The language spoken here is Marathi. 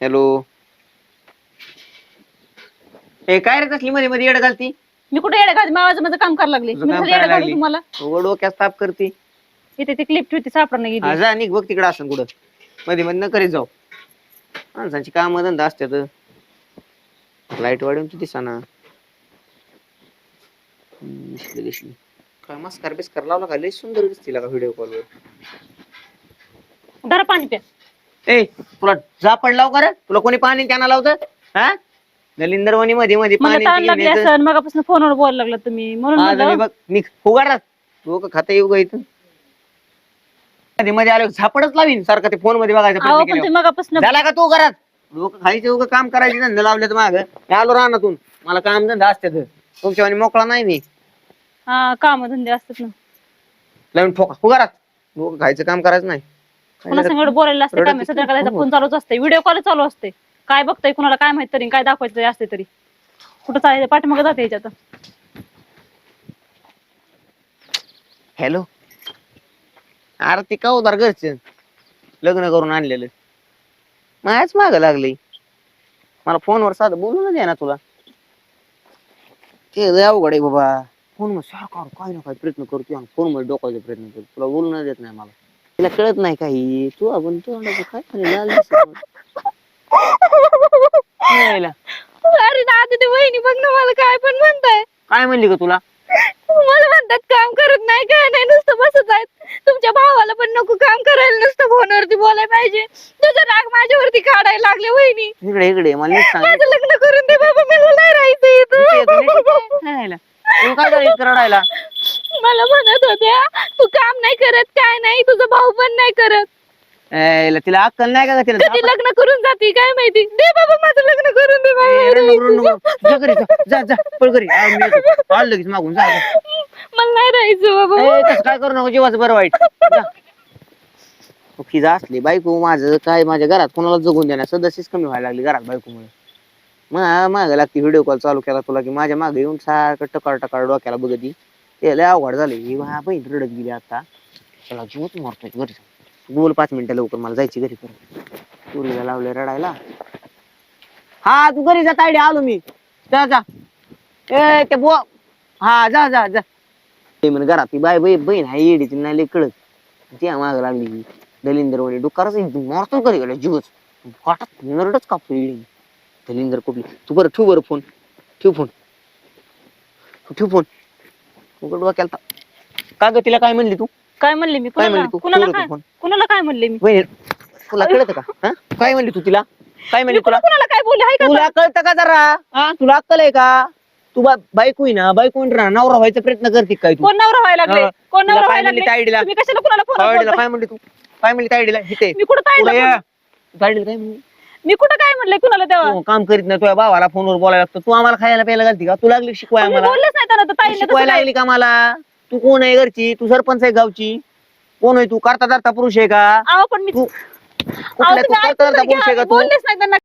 हॅलो ए काय रे कसली मध्ये मध्ये येड घालती? मी कुठे येडे घालते? माझं माझं काम करायला लागले. तुझं मी काम कसं येडं करायला घालू लागली. तुम्हाला? उघड डोक्यात ताप करते. इथे ती क्लिप ठेवती सापडणं हा, गेली जा निघ बघ तिकडे असं कुठं. मध्ये मध्ये न करीत जाऊ. माणसांची काम धंदा असतात लाइट वाढून तू दिसाना. हम्म, दिसली दिसली. काय मस्कार बिस्कार लावला का? लय सुंदर दिसतील का व्हिडिओ कॉलवर धरा पाणी प्या. ए तुला जा पडलाव का रे तुला कोणी पाणी त्यांना लावतं? हा? नलिंदरवणी मध्ये मध्ये मला पाणी ताण लागली यायचं. असं मगापासून फोनवर बोलायला लागला तुम्ही. म्हणून आज म्हणलं, मी बघ फुगारात तू का खाता येऊ ग इथं मध्ये मध्ये आलो झापडच लावीन सारखं ते फोनमध्ये बघायचा अहो प्रयत्न पण केल्यावर. तुम्ही मगापासून झाला का तू घरात? लोक खायचे उगा काम करायचे धंदे लावलेत माग. आलो रानातून. मला काम धंदा असते तुमच्या मोकळा नाही मी. हा काम धंदे असतात ना. लावून ठोका फुगारात लोक खायचं काम करायचं नाही. कुणा संगड बोलायला असते होती. सध्या करायचा हो. फोन चालूच असते व्हिडिओ कॉल चालू असते. काय बघताय कुणाला काय माहीत तरी काय दाखवायचं तरी असते तरी. कुठं चालायचं पाठीमागे जाते याच्यात. हॅलो. अरे ते का उदार घरचे? लग्न करून आणलेलं. मायाच माग लागली मला फोनवर साधं बोलू दे ना तुला. ते लय अवघड आहे बाबा. फोनमध्ये सारखा काय ना काय प्रयत्न करतो फोनमध्ये डोकायचा प्रयत्न करतो तुला बोलू न देत नाही मला. तिला कळत नाही काही. तू आपण तू काय? लाल दिसत नाही. यायला. अरे दादा ते वहिनी बघ ना मला काय पण म्हणताय. काय म्हणली का तुला? मला म्हणतात काम करत नाही काय नाही नुसतं बसत आहेत. तुमच्या भावाला पण नको काम करायला नुसतं फोनवरती बोलायला पाहिजे. तुझा राग माझ्यावरती काढायला लागले वहिनी. इकडे इकडे मला नीट सांग. माझं लग्न करून दे बाबा मला नाही राहायचं इथे. तू काय झालं इतकं रडायला? मला म्हणत होत्या तू काम नाही करत काय नाही तुझा भाऊ पण नाही करत. तिला अक्कल नाही का तिला कधी लग्न करून जाते काय माहिती? दे बाबा माझं लग्न करून दे ए, रडू नको, रडू बाबा नको. जा घरी जा, जा जा. पळ घरी. आ, मी येतो. आलो लगेच मागून जा. जा. मला नाही राहायचं बाबा. तसं काय करू नको जीवाचं बरं वाईट. जा. असली बायको माझं काय माझ्या घरात कोणाला जगून देणार? सदस्यच कमी व्हायला लागली घरात बायकोमुळे. मग माग लागते व्हिडिओ कॉल चालू केला तुला की माझ्या मागे येऊन सारखं टकार टकार डोक्याला बघती. त्याला लय झाली झाले ही माझ्या बहीण रडत गेली आता. त्याला जीवच मारतोय घरी. जाऊन. बोल पाच मिनिटं लवकर मला जायची घरी परत. पुरीला लावले रडायला. हा तू घरी जा तायडे आलो मी. जा जा. ए ते बो हा जा जा जा. ते म्हणे घरात ती बाय बाई बहीण आहे येडीची नाही लय कळत. ती माग लागली ही. दलिंदर म्हणे डुकारच मारतो घरी गेला जीवच. वाटत नरडच कापतो येडी दलिंदर कुठली? तू बरं ठेव बरं फोन. ठेव फोन. ठेव फोन. उघड डोक्याला ता- का ग तिला काय म्हणली तू? काय म्हणले मी? काय कुणाला म्हणली तू? कुणाला ठेव रे काय? तू कुणाला काय म्हणले मी? बहीण तुला कळत का? हा? काय म्हणली तू तिला? काय मी म्हणली तुला? कुणा- कुणाला काय बोलले? का तुला कळतं का जरा? हा? तुला अक्कल आहे का? तू बा बायको आहे ना बायको आहे ना नवरा व्हायचा प्रयत्न करते काय तू? कोण नवरा व्हायला लागले? हा. कोण तुला नवरा काय व्हायला म्हणली लागले? तायडीला तुम्ही कशाला कुणाला तायडीला फोन काय म्हणली तू? काय म्हणली तायडीला इथे. मी कुठं पुढे. तायडीला काय म्हणली? मी कुठं काय म्हणलंय कुणाला तेव्हा? तू काम करीत नाही तुझ्या भावाला फोनवर बोलायला लागतं. तू आम्हाला खायला प्यायला घालती का? तू लागली शिकवाय मी आम्हाला. बोललेच ताईने शिकवायला लागली का मला? तू कोण आहे घरची? तू सरपंच आहे गावची. कोण आहे तू? करता धरता पुरुष आहे का? अहो पण मी तू अहो, तू तुम्ही करता ऐकून धरता तर घ्या, पुरुष आहे का तू? बोललेच नाही त्यांना.